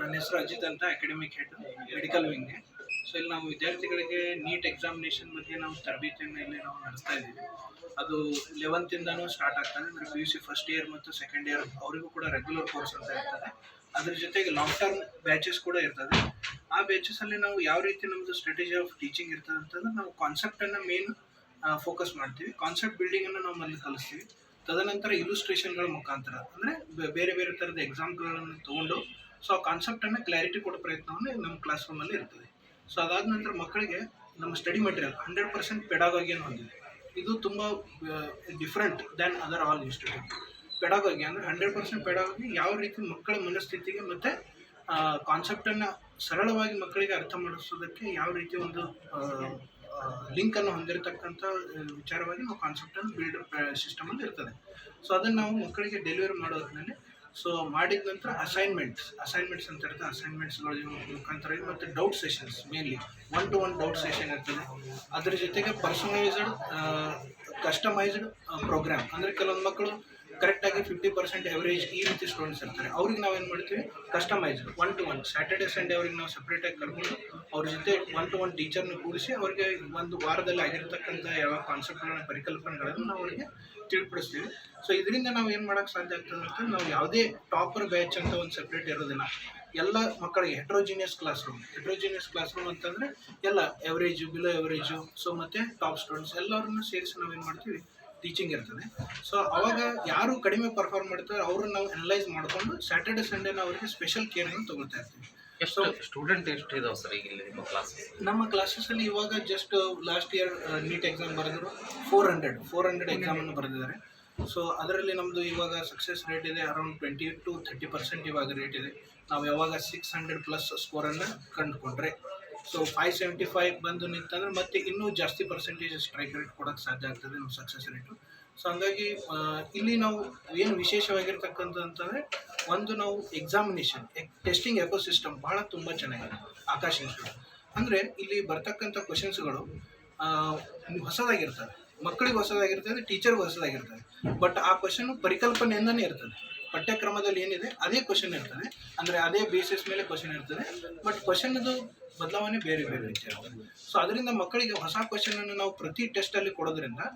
ನನ್ನ ಹೆಸರು ಅಜಿತ್ ಅಂತ ಅಕಾಡೆಮಿಕ್ ಹೆಡ್ ಮೆಡಿಕಲ್ ವಿಂಗ್ಗೆ ಸೊ ಇಲ್ಲಿ ನಾವು ವಿದ್ಯಾರ್ಥಿಗಳಿಗೆ ನೀಟ್ ಎಕ್ಸಾಮಿನೇಷನ್ ಬಗ್ಗೆ ನಾವು ತರಬೇತಿಯನ್ನು ಇಲ್ಲಿ ನಾವು ನಡೆಸ್ತಾ ಇದ್ದೀವಿ. ಅದು ಲೆವೆಂತಿಂದನೂ ಸ್ಟಾರ್ಟ್ ಆಗ್ತದೆ ಅಂದರೆ P U C first year ಮತ್ತು ಸೆಕೆಂಡ್ ಇಯರ್ ಅವರಿಗೂ ಕೂಡ ರೆಗ್ಯುಲರ್ ಕೋರ್ಸ್ ಅಂತ ಇರ್ತದೆ. ಅದ್ರ ಜೊತೆಗೆ ಲಾಂಗ್ ಟರ್ಮ್ ಬ್ಯಾಚಸ್ ಕೂಡ ಇರ್ತದೆ. ಆ ಬ್ಯಾಚಸ್ ಅಲ್ಲಿ ನಾವು ಯಾವ ರೀತಿ ನಮ್ಮದು ಸ್ಟ್ರಾಟಜಿ ಆಫ್ ಟೀಚಿಂಗ್ ಇರ್ತದೆ ಅಂತಂದ್ರೆ ನಾವು ಕಾನ್ಸೆಪ್ಟನ್ನು ಮೇನ್ ಫೋಕಸ್ ಮಾಡ್ತೀವಿ. ಕಾನ್ಸೆಪ್ಟ್ ಬಿಲ್ಡಿಂಗನ್ನು ನಾವು ಅಲ್ಲಿ ಕಲಿಸ್ತೀವಿ. ತದನಂತರ ಇಲುಸ್ಟ್ರೇಷನ್ಗಳ ಮುಖಾಂತರ. ಅಂದರೆ ಬೇರೆ ಬೇರೆ ಥರದ ಎಕ್ಸಾಮ್ಗಳನ್ನು ತೊಗೊಂಡು ಸೊ ಆ ಕಾನ್ಸೆಪ್ಟನ್ನು ಕ್ಲಾರಿಟಿ ಕೊಡೋ ಪ್ರಯತ್ನವನ್ನು ನಮ್ಮ ಕ್ಲಾಸ್ ರೂಮಲ್ಲಿ ಇರ್ತದೆ. ಸೊ ಅದಾದ ನಂತರ ಮಕ್ಕಳಿಗೆ ನಮ್ಮ ಸ್ಟಡಿ ಮೆಟೀರಿಯಲ್ ಹಂಡ್ರೆಡ್ ಪರ್ಸೆಂಟ್ ಪೆಡಾಗೋಗಿಯನ್ನು ಹೊಂದಿದೆ. ಇದು ತುಂಬ different than other all institute pedagogy ಅಂದರೆ ಹಂಡ್ರೆಡ್ ಪರ್ಸೆಂಟ್ ಪೆಡಾಗೋಗಿ ಯಾವ ರೀತಿ ಮಕ್ಕಳ ಮನಸ್ಥಿತಿಗೆ ಮತ್ತು ಕಾನ್ಸೆಪ್ಟನ್ನು ಸರಳವಾಗಿ ಮಕ್ಕಳಿಗೆ ಅರ್ಥ ಮಾಡಿಸೋದಕ್ಕೆ ಯಾವ ರೀತಿ ಒಂದು ಲಿಂಕನ್ನು ಹೊಂದಿರತಕ್ಕಂಥ ಆ, ವಿಚಾರವಾಗಿ ನಾವು ಕಾನ್ಸೆಪ್ಟನ್ನು ಬಿಲ್ಡ್ ಸಿಸ್ಟಮಲ್ಲಿ ಇರ್ತದೆ. ಸೊ ಅದನ್ನು ನಾವು ಮಕ್ಕಳಿಗೆ ಡೆಲಿವರಿ ಮಾಡೋದ್ಮೇಲೆ ಸೊ ಮಾಡಿದ ನಂತರ ಅಸೈನ್ಮೆಂಟ್ಸ್ ಅಸೈನ್ಮೆಂಟ್ಸ್ ಅಂತ ಇರ್ತದೆ ಅಸೈನ್ಮೆಂಟ್ಸ್ಗಳ ಮುಖಾಂತರ ಮತ್ತು doubt sessions mainly one to one doubt session ಇರ್ತದೆ. ಅದ್ರ ಜೊತೆಗೆ ಪರ್ಸನಲೈಸ್ಡ್ ಕಸ್ಟಮೈಸ್ಡ್ ಪ್ರೋಗ್ರಾಮ್ ಅಂದರೆ ಕೆಲವೊಂದು ಮಕ್ಕಳು ಕರೆಕ್ಟಾಗಿ ಫಿಫ್ಟಿ ಪರ್ಸೆಂಟ್ ಎವರೇಜ್ ಈ ರೀತಿ ಸ್ಟೂಡೆಂಟ್ಸ್ ಇರ್ತಾರೆ. ಅವ್ರಿಗೆ ನಾವು ಏನು ಮಾಡ್ತೀವಿ? Customise one to one Saturday Sunday ಅವ್ರಿಗೆ ನಾವು ಸಪ್ರೇಟಾಗಿ ಕರ್ಕೊಂಡು ಅವ್ರ ಜೊತೆ ಒನ್ ಟು ಒನ್ ಟೀಚರ್ನ ಕೂಡಿಸಿ ಅವ್ರಿಗೆ ಒಂದು ವಾರದಲ್ಲಿ ಆಗಿರ್ತಕ್ಕಂಥ ಯಾವ ಕಾನ್ಸೆಪ್ಟ್ಗಳನ್ನ ಪರಿಕಲ್ಪನೆಗಳನ್ನು ನಾವು ಅವರಿಗೆ ತಿಳಿಪಡಿಸ್ತೀವಿ. ಸೊ ಇದರಿಂದ ನಾವು ಏನು ಮಾಡೋಕೆ ಸಾಧ್ಯ ಆಗ್ತದೆ ಅಂತ ನಾವು ಯಾವುದೇ ಟಾಪರ್ ಬ್ಯಾಚ್ ಅಂತ ಒಂದು ಸಪ್ರೇಟ್ ಇರೋದಿಲ್ಲ. ಎಲ್ಲ ಮಕ್ಕಳಿಗೆ heterogeneous class room heterogeneous class room ಅಂತಂದರೆ ಎಲ್ಲ ಎವರೇಜು ಬಿಲೋ ಎವರೇಜು ಸೊ ಮತ್ತು ಟಾಪ್ ಸ್ಟೂಡೆಂಟ್ಸ್ ಎಲ್ಲರನ್ನೂ ಸೇರಿಸಿ ನಾವು ಏನು ಮಾಡ್ತೀವಿ? ಟೀಚಿಂಗ್ ಇರ್ತದೆ. ಸೊ ಅವಾಗ ಯಾರು ಕಡಿಮೆ ಪರ್ಫಾರ್ಮ್ ಮಾಡ್ತಾರೆ ಅವರು ನಾವು ಅನಲೈಸ್ ಮಾಡಿಕೊಂಡು ಸ್ಯಾಟರ್ಡೆ ಸಂಡೇನ ಅವರಿಗೆ ಸ್ಪೆಷಲ್ ಕೇರನ್ನು ತಗೊಳ್ತಾ ಇರ್ತೀವಿ. ಎಷ್ಟು ಸ್ಟೂಡೆಂಟ್ ಎಷ್ಟು ಇದಾವೆ ಸರ್ ಈಗ ಇಲ್ಲಿ ನಿಮ್ಮ ಕ್ಲಾಸಸ್ ನಮ್ಮ ಕ್ಲಾಸಸ್ಸಲ್ಲಿ ಇವಾಗ just last year NEET exam ಬರೆದ್ರು. ಫೋರ್ ಹಂಡ್ರೆಡ್ ಫೋರ್ ಹಂಡ್ರೆಡ್ ಎಕ್ಸಾಮನ್ನು ಬರೆದಿದ್ದಾರೆ. ಸೊ ಅದರಲ್ಲಿ ನಮ್ಮದು ಇವಾಗ ಸಕ್ಸಸ್ ರೇಟ್ ಇದೆ around twenty to thirty percent ಇವಾಗ ರೇಟ್ ಇದೆ. ನಾವು ಯಾವಾಗ ಸಿಕ್ಸ್ ಹಂಡ್ರೆಡ್ ಪ್ಲಸ್ ಸ್ಕೋರನ್ನು ಕಂಡುಕೊಂಡ್ರೆ. ಸೊ ಫೈವ್ ಸೆವೆಂಟಿ ಫೈವ್ ಬಂದು ನಿಂತಂದ್ರೆ ಮತ್ತೆ ಇನ್ನೂ ಜಾಸ್ತಿ ಪರ್ಸೆಂಟೇಜ್ ಸ್ಟ್ರೈಕ್ ರೇಟ್ ಕೊಡೋಕ್ಕೆ ಸಾಧ್ಯ ಆಗ್ತದೆ ನಮ್ಮ ಸಕ್ಸಸ್ ರೇಟು ಸೊ ಹಂಗಾಗಿ ಇಲ್ಲಿ ನಾವು ಏನು ವಿಶೇಷವಾಗಿರ್ತಕ್ಕಂಥ ಅಂತಂದರೆ ಒಂದು ನಾವು ಎಕ್ಸಾಮಿನೇಷನ್ ಟೆಸ್ಟಿಂಗ್ ಎಕೋಸಿಸ್ಟಮ್ ಬಹಳ ತುಂಬ ಚೆನ್ನಾಗಿದೆ, ಆಕಾಶ ಇನ್ಸ್ಟಿಟ್ಯೂಟ್. ಅಂದರೆ ಇಲ್ಲಿ ಬರ್ತಕ್ಕಂಥ ಕ್ವಶನ್ಸ್ಗಳು ಹೊಸದಾಗಿರ್ತವೆ. ಮಕ್ಕಳಿಗೆ ಹೊಸದಾಗಿರ್ತದೆ ಟೀಚರ್ಗೆ ಹೊಸದಾಗಿರ್ತದೆ ಬಟ್ ಆ ಕ್ವಶನ್ ಪರಿಕಲ್ಪನೆಯಿಂದನೇ ಇರ್ತದೆ. ಪಠ್ಯಕ್ರಮದಲ್ಲಿ ಏನಿದೆ, ಅದೇ ಕ್ವಶನ್ ಇರ್ತದೆ. ಅಂದರೆ ಅದೇ ಬೇಸಿಸ್ ಮೇಲೆ ಕ್ವಶನ್ ಇರ್ತದೆ. ಬಟ್ ಕ್ವಶನ್ದು ಬದಲಾವಣೆ ಬೇರೆ ಬೇರೆ ರೀತಿ ಸೊ ಅದರಿಂದ ಮಕ್ಕಳಿಗೆ ಹೊಸ ಕ್ವಶನನ್ನು ನಾವು ಪ್ರತಿ ಟೆಸ್ಟಲ್ಲಿ ಕೊಡೋದ್ರಿಂದ